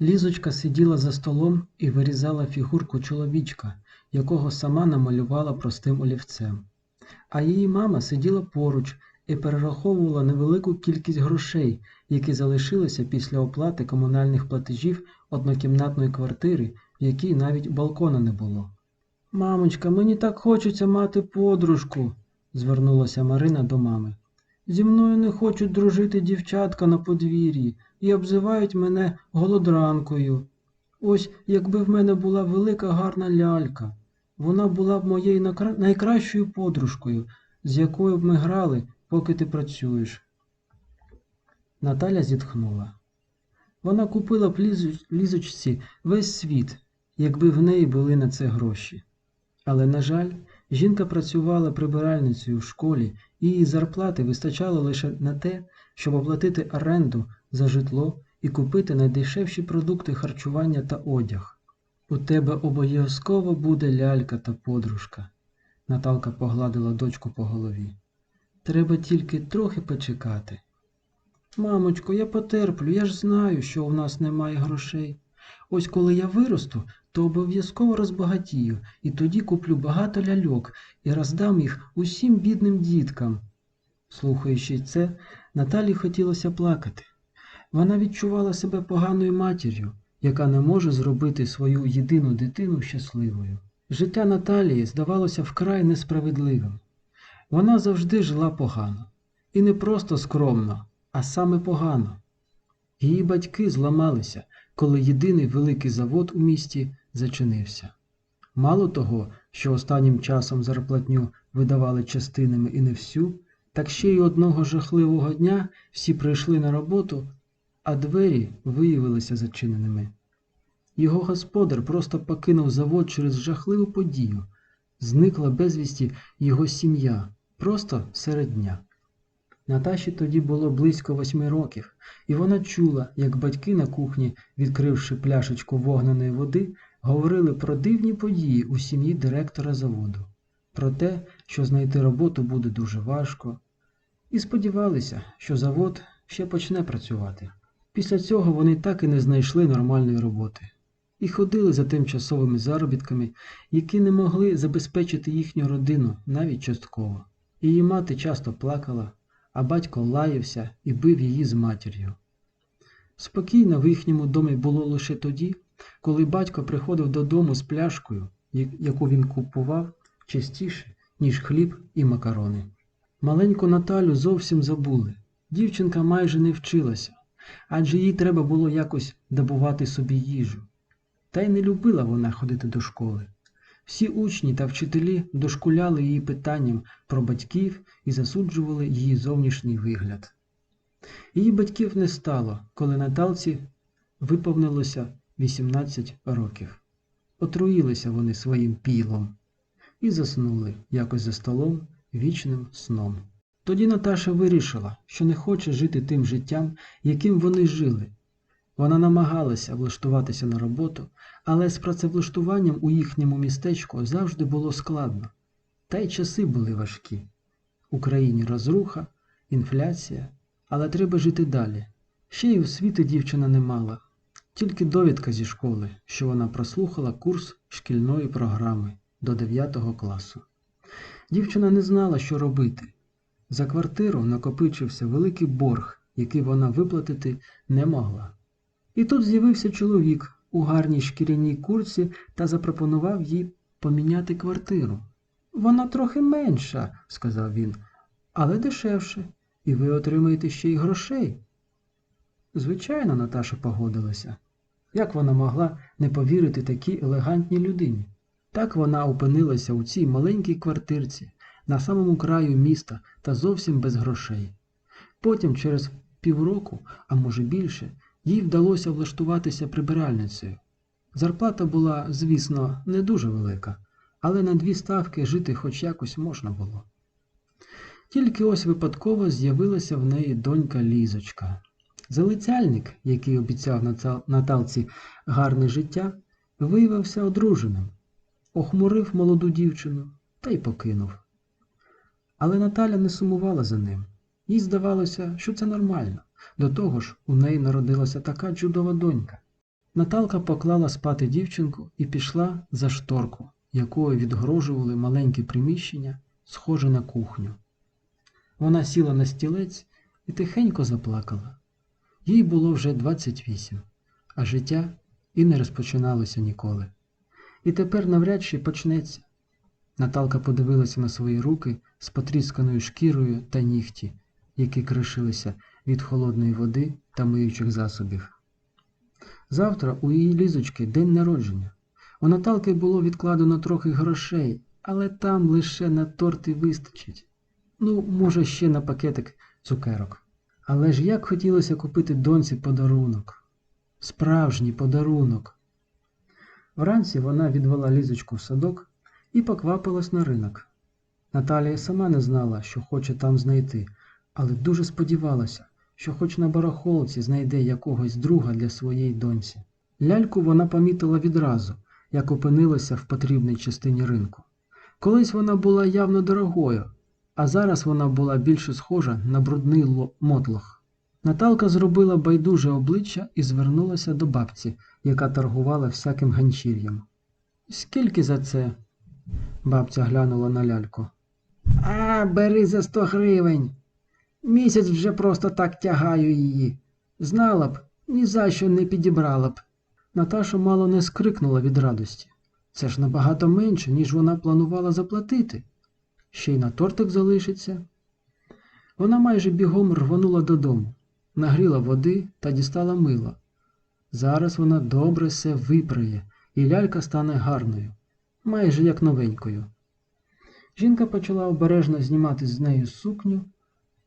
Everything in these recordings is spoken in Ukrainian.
Лізочка сиділа за столом і вирізала фігурку чоловічка, якого сама намалювала простим олівцем. А її мама сиділа поруч і перераховувала невелику кількість грошей, які залишилися після оплати комунальних платежів однокімнатної квартири, в якій навіть балкона не було. Мамочка, мені так хочеться мати подружку, звернулася Марина до мами. Зі мною не хочуть дружити дівчатка на подвір'ї і обзивають мене голодранкою. Ось якби в мене була велика гарна лялька, вона була б моєю найкращою подружкою, з якою б ми грали, поки ти працюєш. Наталя зітхнула. Вона купила б лізочці весь світ, якби в неї були на це гроші. Але, на жаль, жінка працювала прибиральницею в школі, і її зарплати вистачало лише на те, щоб оплатити оренду за житло і купити найдешевші продукти харчування та одяг. У тебе обов'язково буде лялька та подружка. Наталка погладила дочку по голові. Треба тільки трохи почекати. Мамочко, я потерплю, я ж знаю, що у нас немає грошей. Ось коли я виросту, то обов'язково розбагатію, і тоді куплю багато ляльок і роздам їх усім бідним діткам. Слухаючи це, Наталі хотілося плакати. Вона відчувала себе поганою матір'ю, яка не може зробити свою єдину дитину щасливою. Життя Наталії здавалося вкрай несправедливим. Вона завжди жила погано. І не просто скромно, а саме погано. Її батьки зламалися, коли єдиний великий завод у місті зачинився. Мало того, що останнім часом зарплатню видавали частинами і не всю, так ще й одного жахливого дня всі прийшли на роботу, а двері виявилися зачиненими. Його господар просто покинув завод через жахливу подію. Зникла безвісті його сім'я, просто серед дня. Наташі тоді було близько восьми років, і вона чула, як батьки на кухні, відкривши пляшечку вогненої води, говорили про дивні події у сім'ї директора заводу, про те, що знайти роботу буде дуже важко, і сподівалися, що завод ще почне працювати. Після цього вони так і не знайшли нормальної роботи і ходили за тимчасовими заробітками, які не могли забезпечити їхню родину навіть частково. Її мати часто плакала, а батько лаявся і бив її з матір'ю. Спокійно в їхньому домі було лише тоді, коли батько приходив додому з пляшкою, яку він купував частіше, ніж хліб і макарони. Маленьку Наталю зовсім забули. Дівчинка майже не вчилася, адже їй треба було якось добувати собі їжу. Та й не любила вона ходити до школи. Всі учні та вчителі дошкуляли її питанням про батьків і засуджували її зовнішній вигляд. Її батьків не стало, коли Наталці виповнилося 18 років. Отруїлися вони своїм пілом і заснули якось за столом вічним сном. Тоді Наташа вирішила, що не хоче жити тим життям, яким вони жили. Вона намагалася влаштуватися на роботу, але з працевлаштуванням у їхньому містечку завжди було складно. Та й часи були важкі. В Україні розруха, інфляція, але треба жити далі. Ще й освіти дівчина не мала, тільки довідка зі школи, що вона прослухала курс шкільної програми до 9 класу. Дівчина не знала, що робити. За квартиру накопичився великий борг, який вона виплатити не могла. І тут з'явився чоловік у гарній шкіряній курці та запропонував їй поміняти квартиру. Вона трохи менша, сказав він, але дешевше, і ви отримаєте ще й грошей. Звичайно, Наташа погодилася. Як вона могла не повірити такій елегантній людині? Так вона опинилася у цій маленькій квартирці на самому краю міста та зовсім без грошей. Потім, через півроку, а може більше, їй вдалося влаштуватися прибиральницею. Зарплата була, звісно, не дуже велика, але на дві ставки жити хоч якось можна було. Тільки ось випадково з'явилася в неї донька Лізочка. Залицяльник, який обіцяв Ната- Наталці гарне життя, виявився одруженим, охмурив молоду дівчину та й покинув. Але Наталя не сумувала за ним. Їй здавалося, що це нормально. До того ж, у неї народилася така чудова донька. Наталка поклала спати дівчинку і пішла за шторку, якою відгорожували маленьке приміщення, схоже на кухню. Вона сіла на стілець і тихенько заплакала. Їй було вже 28, а життя і не розпочиналося ніколи. І тепер навряд чи почнеться. Наталка подивилася на свої руки з потрісканою шкірою та нігті, які кришилися від холодної води та миючих засобів. Завтра у її лізочки день народження. У Наталки було відкладено трохи грошей, але там лише на торти вистачить. Ну, може, ще на пакетик цукерок. Але ж як хотілося купити доньці подарунок. Справжній подарунок. Вранці вона відвела лізочку в садок і поквапилась на ринок. Наталія сама не знала, що хоче там знайти, але дуже сподівалася, що хоч на барахолці знайде якогось друга для своєї доньці. Ляльку вона помітила відразу, як опинилася в потрібній частині ринку. Колись вона була явно дорогою, а зараз вона була більше схожа на брудний мотлох. Наталка зробила байдуже обличчя і звернулася до бабці, яка торгувала всяким ганчір'ям. Скільки за це? Бабця глянула на ляльку. А, бери за сто гривень. Місяць вже просто так тягаю її. Знала б, ні за що не підібрала б. Наташа мало не скрикнула від радості. Це ж набагато менше, ніж вона планувала заплатити. Ще й на тортик залишиться. Вона майже бігом рвонула додому, нагріла води та дістала мило. Зараз вона добре все випрає, і лялька стане гарною, майже як новенькою. Жінка почала обережно знімати з нею сукню,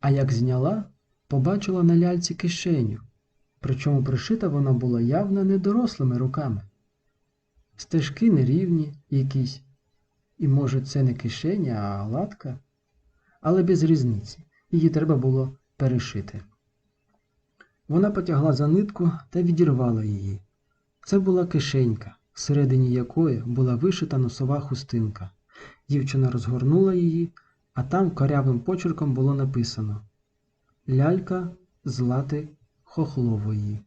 а як зняла, побачила на ляльці кишеню, причому пришита вона була явно не дорослими руками. Стежки нерівні якісь, і, може, це не кишеня, а латка, але без різниці, її треба було перешити. Вона потягла за нитку та відірвала її. Це була кишенька, всередині якої була вишита носова хустинка. Дівчина розгорнула її, а там корявим почерком було написано Лялька з лати хохлової.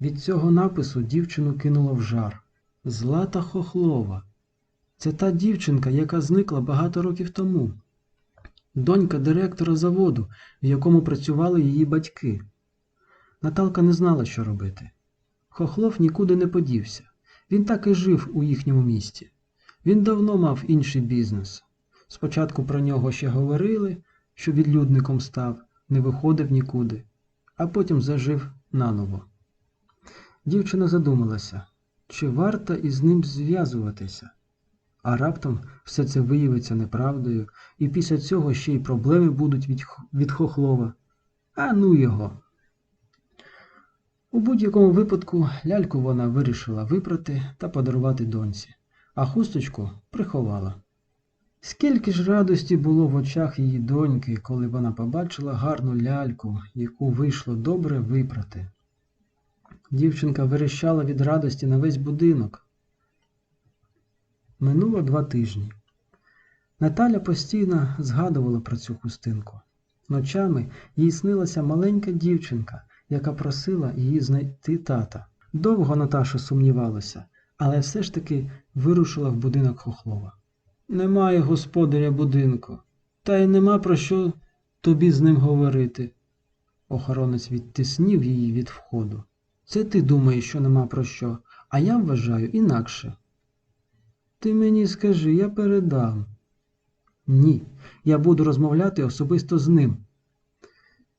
Від цього напису дівчину кинуло в жар. Злата хохлова. Це та дівчинка, яка зникла багато років тому. Донька директора заводу, в якому працювали її батьки. Наталка не знала, що робити. Хохлов нікуди не подівся. Він так і жив у їхньому місті. Він давно мав інший бізнес. Спочатку про нього ще говорили, що відлюдником став, не виходив нікуди, а потім зажив наново. Дівчина задумалася, чи варто із ним зв'язуватися. А раптом все це виявиться неправдою, і після цього ще й проблеми будуть від, від Хохлова. А ну його. У будь-якому випадку ляльку вона вирішила випрати та подарувати доньці, а хусточку приховала. Скільки ж радості було в очах її доньки, коли вона побачила гарну ляльку, яку вийшло добре випрати. Дівчинка верещала від радості на весь будинок. Минуло два тижні. Наталя постійно згадувала про цю хустинку. Ночами їй снилася маленька дівчинка, яка просила її знайти тата. Довго Наташа сумнівалася, але все ж таки вирушила в будинок Хохлова. Немає господаря будинку, та й нема про що тобі з ним говорити. Охоронець відтиснів її від входу. Це ти думаєш, що нема про що, а я вважаю інакше. Ти мені скажи, я передам. Ні, я буду розмовляти особисто з ним.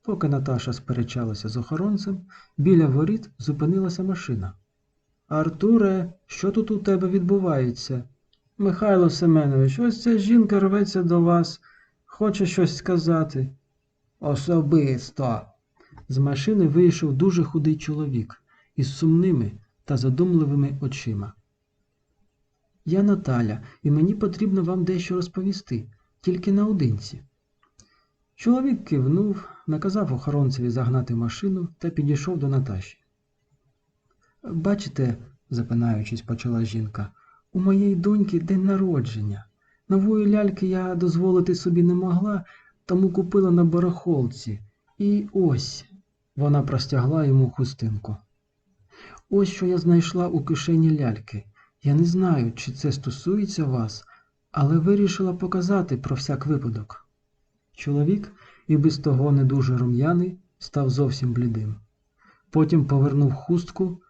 Поки Наташа сперечалася з охоронцем, біля воріт зупинилася машина. Артуре, що тут у тебе відбувається? Михайло Семенович, ось ця жінка рветься до вас, хоче щось сказати. Особисто. З машини вийшов дуже худий чоловік із сумними та задумливими очима. Я Наталя, і мені потрібно вам дещо розповісти, тільки наодинці. Чоловік кивнув, наказав охоронцеві загнати машину та підійшов до Наташі. Бачите, запинаючись, почала жінка, у моєї доньки день народження. Нової ляльки я дозволити собі не могла, тому купила на барахолці. І ось вона простягла йому хустинку. Ось що я знайшла у кишені ляльки. Я не знаю, чи це стосується вас, але вирішила показати про всяк випадок. Чоловік, і без того не дуже рум'яний, став зовсім блідим. Потім повернув хустку,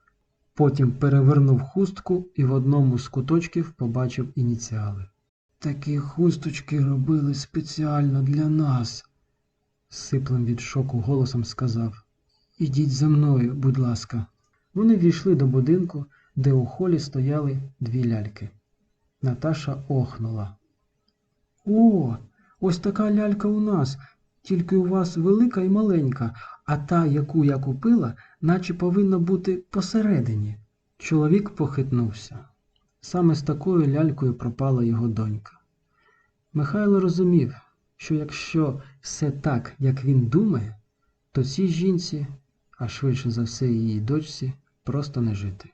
потім перевернув хустку і в одному з куточків побачив ініціали. Такі хусточки робили спеціально для нас, сиплим від шоку голосом сказав. Ідіть за мною, будь ласка. Вони війшли до будинку, де у холі стояли дві ляльки. Наташа охнула. О, ось така лялька у нас, тільки у вас велика і маленька, а та, яку я купила, наче повинна бути посередині. Чоловік похитнувся. Саме з такою лялькою пропала його донька. Михайло розумів, що якщо все так, як він думає, то цій жінці, а швидше за все її дочці, просто не жити.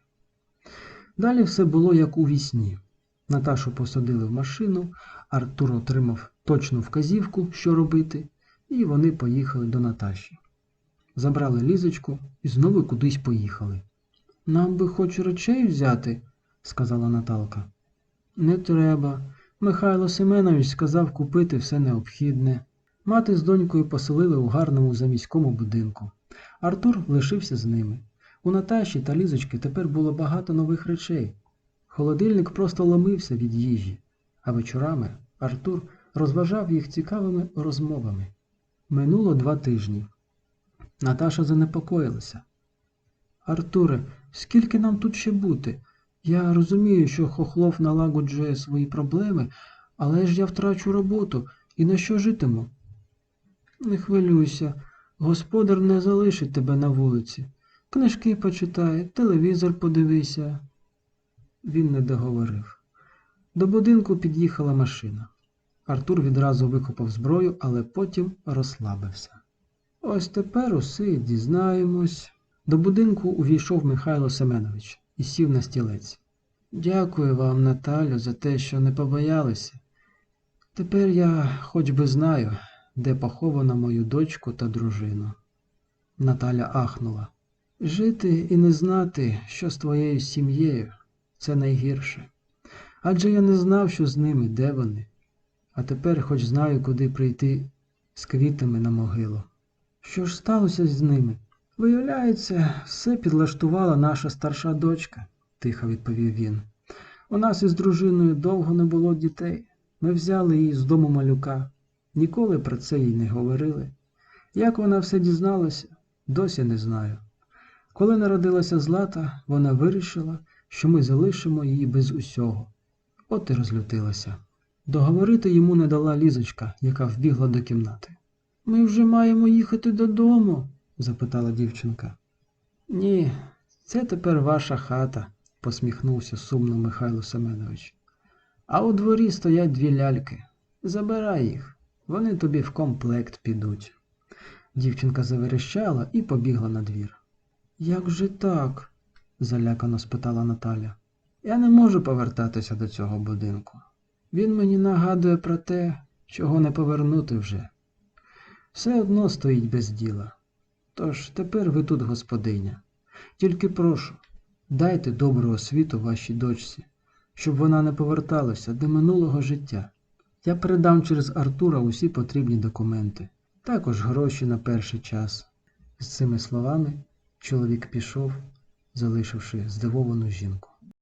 Далі все було як у вісні. Наташу посадили в машину, Артур отримав точну вказівку, що робити, і вони поїхали до Наташі. Забрали лізочку і знову кудись поїхали. Нам би хоч речей взяти, сказала Наталка. Не треба. Михайло Семенович сказав купити все необхідне. Мати з донькою поселили у гарному заміському будинку. Артур лишився з ними. У Наташі та Лізочки тепер було багато нових речей. Холодильник просто ломився від їжі, а вечорами Артур розважав їх цікавими розмовами. Минуло два тижні. Наташа занепокоїлася. Артуре, скільки нам тут ще бути? Я розумію, що Хохлов налагоджує свої проблеми, але ж я втрачу роботу і на що житиму? Не хвилюйся, господар не залишить тебе на вулиці. Книжки почитай, телевізор подивися. Він не договорив. До будинку під'їхала машина. Артур відразу викопав зброю, але потім розслабився. Ось тепер усе дізнаємось. До будинку увійшов Михайло Семенович і сів на стілець. Дякую вам, Наталю, за те, що не побоялися. Тепер я хоч би знаю, де поховано мою дочку та дружину. Наталя ахнула. Жити і не знати, що з твоєю сім'єю, це найгірше. Адже я не знав, що з ними, де вони. А тепер хоч знаю, куди прийти з квітами на могилу. Що ж сталося з ними? Виявляється, все підлаштувала наша старша дочка, тихо відповів він. У нас із дружиною довго не було дітей. Ми взяли її з дому малюка. Ніколи про це їй не говорили. Як вона все дізналася, досі не знаю. Коли народилася Злата, вона вирішила, що ми залишимо її без усього. От і розлютилася. Договорити йому не дала лізочка, яка вбігла до кімнати. Ми вже маємо їхати додому? запитала дівчинка. Ні, це тепер ваша хата, посміхнувся сумно Михайло Семенович. А у дворі стоять дві ляльки. Забирай їх, вони тобі в комплект підуть. Дівчинка заверещала і побігла на двір. Як же так? Залякано спитала Наталя. Я не можу повертатися до цього будинку. Він мені нагадує про те, чого не повернути вже. Все одно стоїть без діла. Тож тепер ви тут господиня. Тільки прошу, дайте добру освіту вашій дочці, щоб вона не поверталася до минулого життя. Я передам через Артура усі потрібні документи, також гроші на перший час. З цими словами чоловік пішов, залишивши здивовану жінку.